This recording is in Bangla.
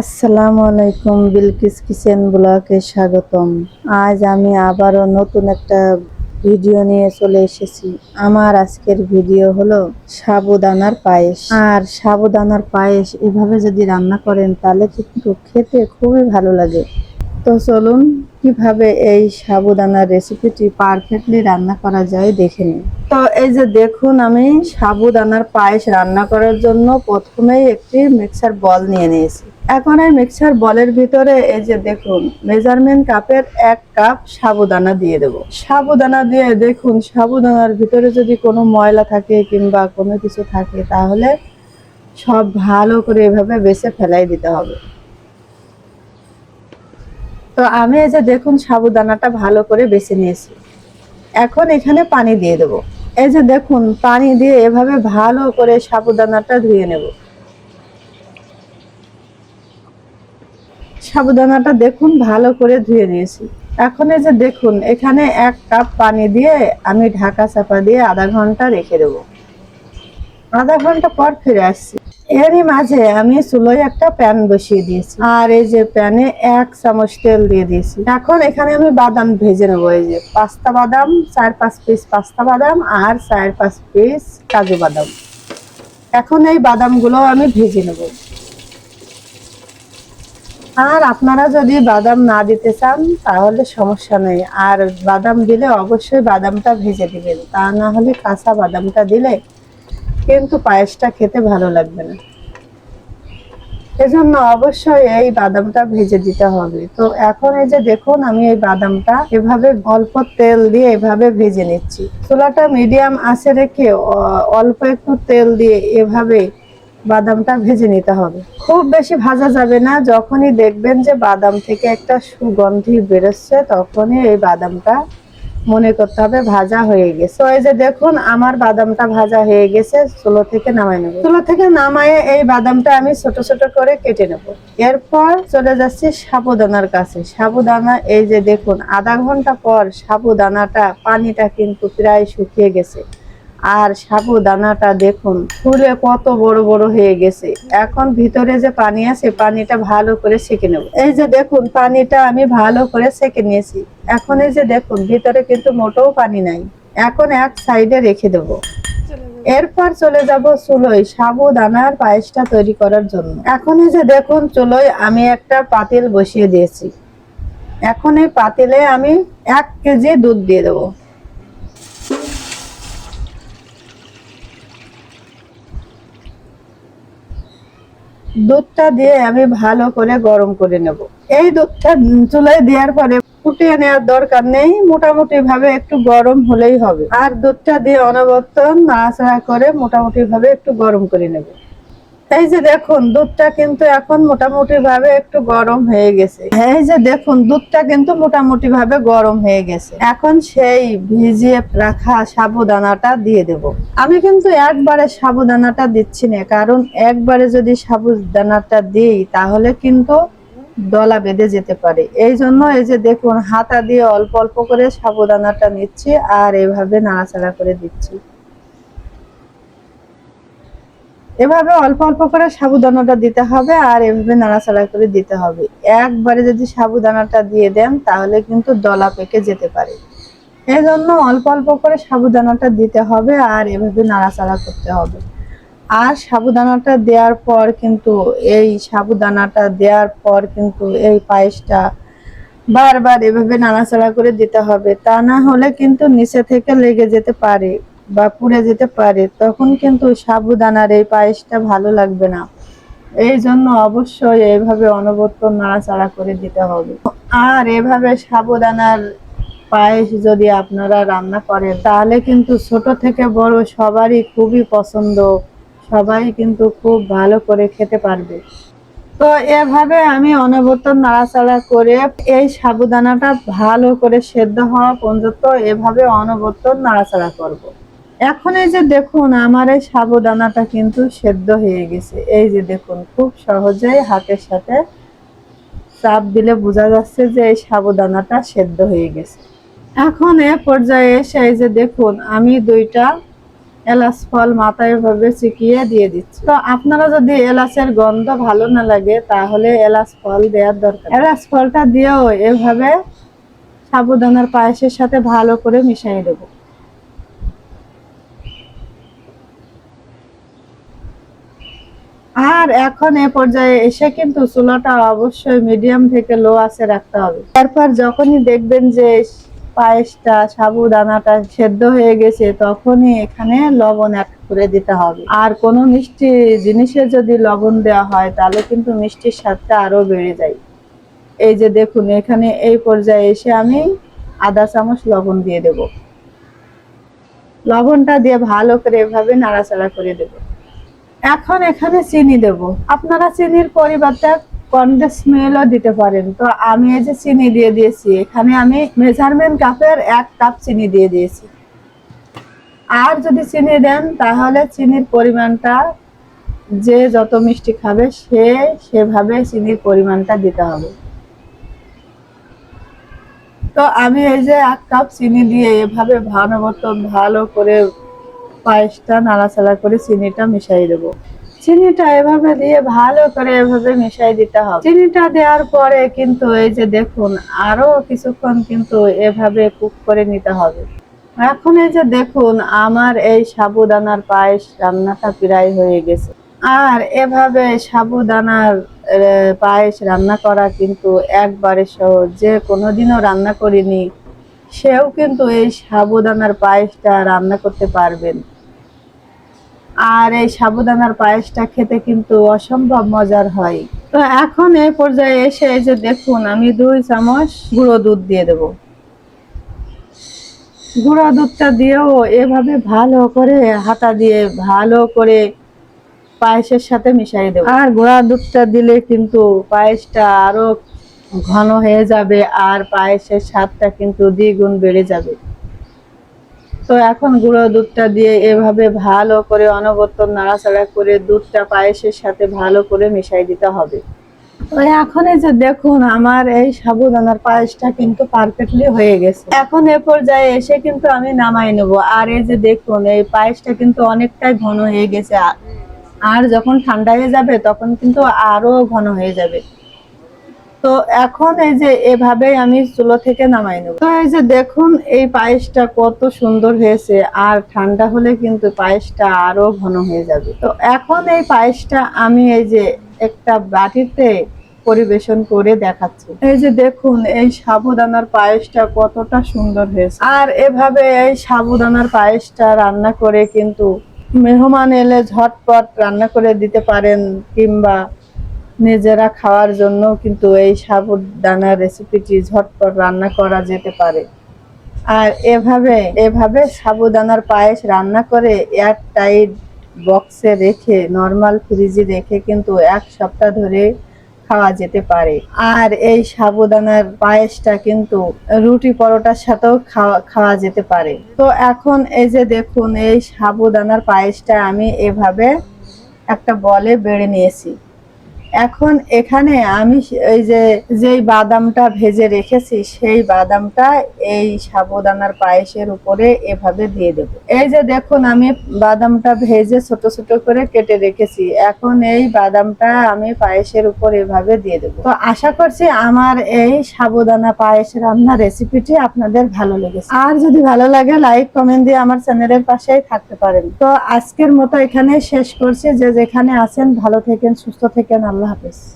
আসসালামু আলাইকুম, বিলকিস কিচেন ব্লগে স্বাগতম। আজ আমি আবারও নতুন একটা ভিডিও নিয়ে চলে এসেছি। আমার আজকের ভিডিও হলো সাবুদানার পায়েস। আর সাবুদানার পায়েস এভাবে যদি রান্না করেন, তাহলে কিন্তু খেতে খুবই ভালো লাগে। তো চলুন, কীভাবে এই সাবুদানার রেসিপিটি পারফেক্টলি রান্না করা যায় দেখে নিন তো এই যে দেখুন, আমি সাবুদানার পায়েস রান্না করার জন্য প্রথমেই একটি মিক্সার বল নিয়ে নিয়েছি। এখন এই মিক্সার বলের ভিতরে এই যে দেখুন মেজারমেন্ট কাপের এক কাপ সাবুদানা দিয়ে দেব। সাবুদানা দিয়ে দেখুন, সাবুদানার ভিতরে যদি কোনো ময়লা থাকে কিংবা কোনো কিছু থাকে, তাহলে সব ভালো করে এভাবে বেছে ফেলাই দিতে হবে। তো আমি এই যে দেখুন, সাবুদানাটা ভালো করে বেছে নিয়েছি। এখন এখানে পানি দিয়ে দেব। এই যে দেখুন, পানি দিয়ে এভাবে ভালো করে সাবুদানাটা ধুয়ে নেব। সাবুদানাটা দেখুন, ভালো করে ধুয়ে নিয়েছি। এখন এই যে দেখুন, এখানে এক কাপ পানি দিয়ে আমি ঢাকা চাপা দিয়ে আধা ঘণ্টা রেখে দেবো। আধা ঘণ্টা পর ফিরে আসছি। এরই মাঝে আমি চুলোয় একটা প্যান বসিয়ে দিয়েছি। আর এই যে প্যানে এক চামচ তেল দিয়ে দিয়েছি। এখন এখানে আমি বাদাম ভেজে নেব, এই যে পাস্তা বাদাম, চার পাঁচ পিস পাস্তা বাদাম আর চার পাঁচ পিস কাজু বাদাম। এখন এই বাদামগুলো আমি ভেজে নেব। আর আপনারা যদি বাদাম না দিতে চান, তাহলে সমস্যা নেই। আর বাদাম দিলে অবশ্যই বাদামটা ভেজে দিবেন। তা না হলে কাঁচা বাদামটা দিলে কিন্তু পায়েসটা খেতে ভালো লাগবে না। এজন্য অবশ্যই এই বাদামটা ভেজে দিতে হবে। তো এখন এই যে দেখুন, আমি এই বাদামটা এভাবে অল্প তেল দিয়ে এভাবে ভেজে নিচ্ছি। চুলাটা মিডিয়াম আছে রেখে অল্প একটু তেল দিয়ে এভাবে বাদামটা ভেজে নিতে হবে। খুব বেশি ভাজা যাবে না, যখনই দেখবেন যে বাদাম থেকে একটা সুগন্ধি বেরোচ্ছে, তখনই এই বাদামটা মনে করতে হবে ভাজা হয়ে গেছে। এই যে দেখুন, আমার বাদামটা ভাজা হয়ে গেছে, চুলো থেকে নামাই নেব। চুলো থেকে নামায়ে এই বাদামটা আমি ছোট ছোট করে কেটে নেব। এরপর চলে যাচ্ছি সাবুদানার কাছে। সাবুদানা, এই যে দেখুন, আধা ঘণ্টা পর সাবুদানাটা, পানিটা কিন্তু প্রায় শুকিয়ে গেছে। আর সাবুদানাটা দেখুন, ফুলে কত বড় বড় হয়ে গেছে। এখন ভিতরে যে পানি আছে, পানিটা ভালো করে সেকে নেব। এই যে দেখুন, পানিটা আমি ভালো করে সেকে নিয়েছি। এখন এই যে দেখুন, ভিতরে কিন্তু মোটেও পানি নাই। এখন এক সাইডে রেখে দেব। এরপর চলে যাব চুলোয়, সাবুদানার পায়েসটা তৈরি করার জন্য। এখন এই যে দেখুন, চুলোয় আমি একটা পাতিল বসিয়ে দিয়েছি। এখন এই পাতিলে আমি এক কেজি দুধ দিয়ে দেবো। দুধটা দিয়ে আমি ভালো করে গরম করে নেব। এই দুধটা চুলায় দেওয়ার পরে ফুটিয়ে নেওয়ার দরকার নেই মোটামুটি ভাবে একটু গরম হলেই হবে। আর দুধটা দিয়ে অনাবর্তন নাড়াচাড়া করে মোটামুটি ভাবে একটু গরম করে নেব। এই যে দেখুন, দুধটা কিন্তু এখন মোটামুটি ভাবে একটু গরম হয়ে গেছে। এই যে দেখুন, দুধটা কিন্তু মোটামুটি ভাবে গরম হয়ে গেছে। এখন সেই ভিজিয়ে রাখা সাবুদানাটা দিয়ে দেব। আমি কিন্তু একবারে সাবুদানাটা দিচ্ছি না, কারণ একবারে যদি সাবুদানাটা দিই, তাহলে কিন্তু দলা বেঁধে যেতে পারে। এই জন্য এই যে দেখুন, হাতা দিয়ে অল্প অল্প করে সাবুদানাটা নিচ্ছি আর এভাবে নাড়াচাড়া করে দিচ্ছি। এভাবে অল্প অল্প করে সাবুদানাটা দিতে হবে আর এভাবে নাড়াচাড়া করে দিতে হবে। একবারে যদি সাবুদানাটা দিয়ে দেন, তাহলে কিন্তু দলা পেকে যেতে পারে। এই জন্য অল্প অল্প করে সাবুদানাটা দিতে হবে আর এভাবে নাড়াচাড়া করতে হবে। আর সাবুদানাটা দেওয়ার পর কিন্তু, এই সাবুদানাটা দেওয়ার পর কিন্তু এই পায়েসটা বারবার এভাবে নাড়াচাড়া করে দিতে হবে। তা না হলে কিন্তু নিচে থেকে লেগে যেতে পারে। বা পুড়ে যেতে পারে, তখন কিন্তু সাবুদানার এই পায়েসটা ভালো লাগবে না। এই জন্য অবশ্যই এইভাবে অনবরত নাড়াচাড়া করে দিতে হবে। আর এভাবে সাবুদানার পায়েস যদি আপনারা রান্না করেন, তাহলে কিন্তু ছোট থেকে বড় সবারই খুবই পছন্দ। সবাই কিন্তু খুব ভালো করে খেতে পারবে। তো এভাবে আমি অনবরত নাড়াচাড়া করে এই সাবুদানাটা ভালো করে সেদ্ধ হওয়া পর্যন্ত এভাবে অনবরত নাড়াচাড়া করব। এখন এই যে দেখুন, আমার এই সাবুদানাটা কিন্তু সেদ্ধ হয়ে গেছে। এই যে দেখুন, খুব সহজেই হাতের সাথে চাপ দিলে বোঝা যাচ্ছে যে এই সাবুদানাটা সেদ্ধ হয়ে গেছে। এখন এ পর্যায়ে এসে এই যে দেখুন, আমি দুইটা এলাচ ফল মাথায় ভাবে চিকিয়ে দিয়ে দিচ্ছি। তো আপনারা যদি এলাচের গন্ধ ভালো না লাগে, তাহলে এলাচ ফল দেওয়ার দরকার। এলাচ ফলটা দিয়েও এভাবে সাবুদানার পায়েসের সাথে ভালো করে মিশিয়ে দেবো আর এখন এ পর্যায়ে এসে কিন্তু চুলাটা অবশ্যই মিডিয়াম থেকে লো আছে রাখতে হবে। তারপর যখনই দেখবেন যে পায়েসটা সাবুদানাটা সেদ্ধ হয়ে গেছে, তখনই এখানে লবণ অ্যাড করে দিতে হবে। আর কোনো মিষ্টি জিনিসে যদি লবণ দেওয়া হয়, তাহলে কিন্তু মিষ্টির স্বাদটা আরও বেড়ে যায়। এই যে দেখুন, এখানে এই পর্যায়ে এসে আমি আধা চামচ লবণ দিয়ে দেব। লবণটা দিয়ে ভালো করে এভাবে নাড়াচাড়া করে দেবো। এখন এখানে চিনি দেব। আপনারা চিনির পরিবর্তে কন্ডেন্স মিল্কও দিতে পারেন। তো আমি এই যে চিনি দিয়ে দিয়েছি, এখানে আমি মেজারমেন্ট কাপের এক কাপ চিনি দিয়ে দিয়েছি। আর যদি চিনি দেন, তাহলে চিনির পরিমাণটা যে যত মিষ্টি খাবে, সে সেভাবে চিনির পরিমাণটা দিতে হবে। তো আমি এই যে এক কাপ চিনি দিয়ে এভাবে ভালো মতন ভালো করে পায়েসটা নাড়াচাড়া করে চিনিটা মিশাই দেবো। চিনিটা এভাবে দিয়ে ভালো করে এভাবে মিশাই দিতে হবে। চিনিটা দেওয়ার পরে কিন্তু এই যে দেখুন, আরও কিছুক্ষণ কিন্তু এভাবে কুক করে নিতে হবে। এখন এই যে দেখুন, আমার এই সাবুদানার পায়েস রান্নাটা প্রায় হয়ে গেছে। আর এভাবে সাবুদানার পায়েস রান্না করা কিন্তু একবারে সহজ। যে কোনোদিনও রান্না করিনি, সেও কিন্তু এই সাবুদানার পায়েসটা রান্না করতে পারবেন। আর এই সাবুদানার পায়েসটা খেতে কিন্তু অসম্ভব মজার হয়। তো এখন এই পর্যায়ে এসে যে দেখুন, আমি দুই চামচ গুঁড়ো দুধ দিয়ে দেব। গুঁড়ো দুধটা দিয়েও এভাবে ভালো করে হাতা দিয়ে ভালো করে পায়েসের সাথে মিশিয়ে দেবো। আর গুঁড়া দুধটা দিলে কিন্তু পায়েসটা আরও ঘন হয়ে যাবে আর পায়েসের স্বাদটা কিন্তু দ্বিগুণ বেড়ে যাবে। তো এখন গুঁড়ো দুধটা দিয়ে এভাবে ভালো করে অনবরত নাড়াচাড়া করে দুধটা পায়েসের সাথে ভালো করে মিশাই দিতে হবে। তো এখন এই যে দেখুন আমার এই সাবুদানার পায়েসটা কিন্তু পারফেক্টলি হয়ে গেছে। এখন এ পর্যায়ে এসে কিন্তু আমি নামাই নেব। আর এই যে দেখুন এই পায়েসটা কিন্তু অনেকটাই ঘন হয়ে গেছে। আর যখন ঠান্ডা হয়ে যাবে তখন কিন্তু আরও ঘন হয়ে যাবে। তো এখন এই যে এভাবে আমি চুলো থেকে নামাই নেব। তো এই যে দেখুন, এই পায়েসটা কত সুন্দর হয়েছে, আর ঠান্ডা হলে কিন্তু পায়েসটা আরও ঘন হয়ে যাবে। তো এখন এই পায়েসটা আমি এই যে একটা বাটিতে পরিবেশন করে দেখাচ্ছি। এই যে দেখুন, এই সাবুদানার পায়েসটা কতটা সুন্দর হয়েছে। আর এভাবে এই সাবুদানার পায়েসটা রান্না করে কিন্তু মেহমান এলে ঝটপট রান্না করে দিতে পারেন কিংবা নিজেরা খাওয়ার জন্য কিন্তু এই সাবুদানার রেসিপিটি ঝটপট রান্না করা যেতে পারে। আর এভাবে এভাবে সাবুদানার পায়েস রান্না করে এয়ার টাইট বক্সে রেখে নর্মাল ফ্রিজে রেখে কিন্তু এক সপ্তাহ ধরে খাওয়া যেতে পারে। আর এই সাবুদানার পায়েসটা কিন্তু রুটি পরোটার সাথেও খাওয়া খাওয়া যেতে পারে। তো এখন এই যে দেখুন, এই সাবুদানার পায়েসটা আমি এভাবে একটা বলে বেড়ে নিয়েছি। এখন এখানে আমি এই যে, যেই বাদামটা ভেজে রেখেছি, সেই বাদামটা এই সাবুদানার পায়েসের উপরে এভাবে দিয়ে দেব। এই যে দেখুন, আমি বাদামটা ভেজে ছোট ছোট করে কেটে রেখেছি। এখন এই বাদামটা আমি পায়েসের উপর এভাবে দিয়ে দেব। তো আশা করছি আমার এই সাবুদানা পায়েস রান্নার রেসিপিটি আপনাদের ভালো লেগেছে। আর যদি ভালো লাগে, লাইক, কমেন্ট দিয়ে আমার চ্যানেলের পাশেই থাকতে পারেন। তো আজকের মতো এখানে শেষ করছি। যে যেখানে আছেন, ভালো থেকেন, সুস্থ থেকেন। আল্লাহ হাফেজ